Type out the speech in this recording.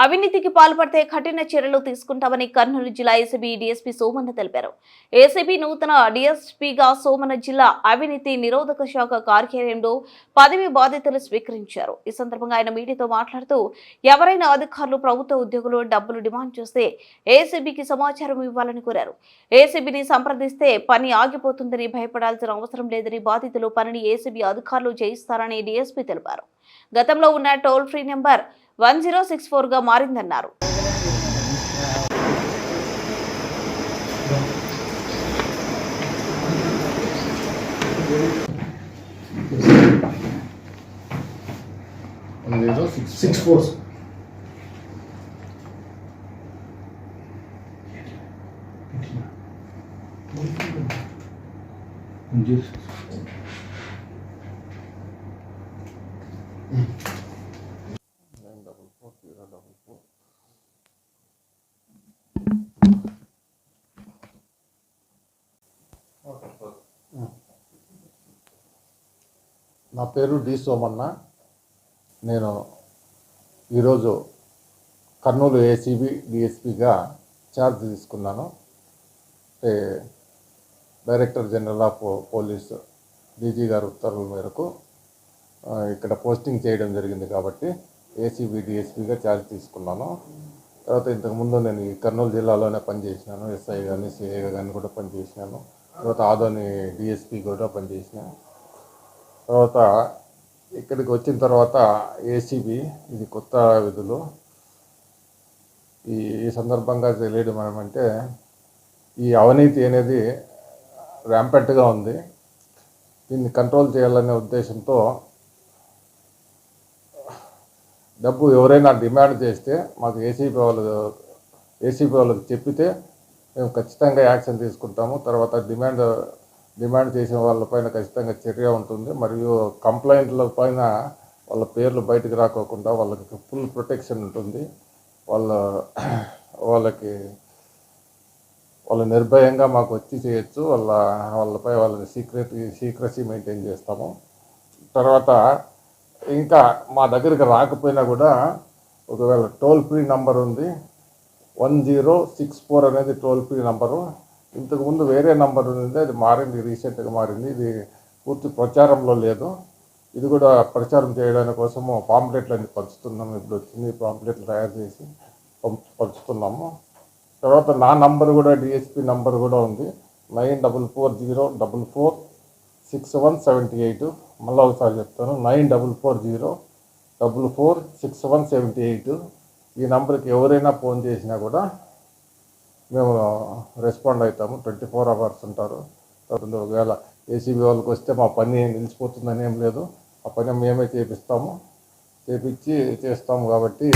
అవినీతికి పాల్పడితే కఠిన చర్యలు తీసుకుంటామని కర్నూలు జిల్లా ఏసీబీ డీఎస్పీ సోమన్న తెలిపారు. ఏసీబీ నూతన డీఎస్పీగా సోమన్న జిల్లా అవినీతి నిరోధక శాఖ కార్యాలయంలో పదవి బాధ్యతలు స్వీకరించారు. ఈ సందర్భంగా ఆయన మీడియాతో మాట్లాడుతూ ఎవరైనా అధికారులు ప్రభుత్వ ఉద్యోగులు డబ్బులు డిమాండ్ చేస్తే ఏసీబీకి సమాచారం ఇవ్వాలని కోరారు. ఏసీబీని సంప్రదిస్తే పని ఆగిపోతుందని భయపడాల్సిన అవసరం లేదని బాధితులు పనిని ఏసీబీ అధికారులు చేయిస్తారని డీఎస్పీ తెలిపారు. గతంలో ఉన్న toll free number one zero six ఫోర్గా మారిందన్నారు. సిక్స్ ఫోర్స్ నైన్ నా పేరు డి సోమన్న. నేను ఈరోజు కర్నూలు ఏసీబీ డిఎస్పిగా ఛార్జ్ తీసుకున్నాను. అంటే director general of police DG గారు ఉత్తర్వుల మేరకు ఇక్కడ పోస్టింగ్ చేయడం జరిగింది కాబట్టి ఏసీబీ డిఎస్పీగా ఛార్జ్ తీసుకున్నాను. తర్వాత ఇంతకుముందు నేను ఈ కర్నూలు జిల్లాలోనే పనిచేసినాను. ఎస్ఐ కానీ సిఐ కానీ కూడా పనిచేసినాను. తర్వాత ఆదోని డిఎస్పీ కూడా పనిచేసినాను తర్వాత ఇక్కడికి వచ్చిన తర్వాత ఏసీబీ ఇది కొత్త విధులు. ఈ ఈ సందర్భంగా తెలియడం ఏమంటే ఈ అవినీతి అనేది ర్యాంపెంట్గా ఉంది. దీన్ని కంట్రోల్ చేయాలనే ఉద్దేశంతో డబ్బు ఎవరైనా డిమాండ్ చేస్తే మాకు ఏసీపీ వాళ్ళు ఏసీపీ వాళ్ళకి చెప్పితే మేము ఖచ్చితంగా యాక్షన్ తీసుకుంటాము. తర్వాత డిమాండ్ డిమాండ్ చేసిన వాళ్ళపైన ఖచ్చితంగా చర్య ఉంటుంది. మరియు కంప్లైంట్ల పైన వాళ్ళ పేర్లు బయటకు రాకోకుండా వాళ్ళకి ఫుల్ ప్రొటెక్షన్ ఉంటుంది. వాళ్ళ వాళ్ళకి వాళ్ళు నిర్భయంగా మాకు వచ్చి చేయొచ్చు. వాళ్ళ వాళ్ళపై వాళ్ళని సీక్రెట్ సీక్రసీ మెయింటైన్ చేస్తాము. తర్వాత ఇంకా మా దగ్గరికి రాకపోయినా కూడా ఒకవేళ టోల్ ఫ్రీ నంబర్ ఉంది వన్ జీరో సిక్స్ ఫోర్ అనేది టోల్ ఫ్రీ నంబరు ఇంతకుముందు వేరే నంబర్ ఉంది అది మారింది రీసెంట్గా మారింది. ఇది పూర్తి ప్రచారంలో లేదు. ఇది కూడా ప్రచారం చేయడానికి కోసము పాంప్లెట్లు అన్ని పంచుతున్నాము ఇప్పుడు వచ్చింది పాంప్లెట్లు తయారు చేసి పంచు పంచుతున్నాము. తర్వాత నా నంబర్ కూడా డిఎస్పి నంబర్ కూడా ఉంది. Nine double four zero double four six one seventy eight. మళ్ళీ ఒకసారి చెప్తాను. Nine double four zero double four six one seventy eight. ఈ నంబర్కి ఎవరైనా ఫోన్ చేసినా కూడా మేము రెస్పాండ్ అవుతాము. ట్వంటీ ఫోర్ అవర్స్ ఉంటారు ఒకవేళ ఏసీబీ వాళ్ళకి వస్తే మా పని నిలిచిపోతుందని ఏం లేదు. ఆ పని మేమే చేపిస్తాము. చేపించి చేస్తాము కాబట్టి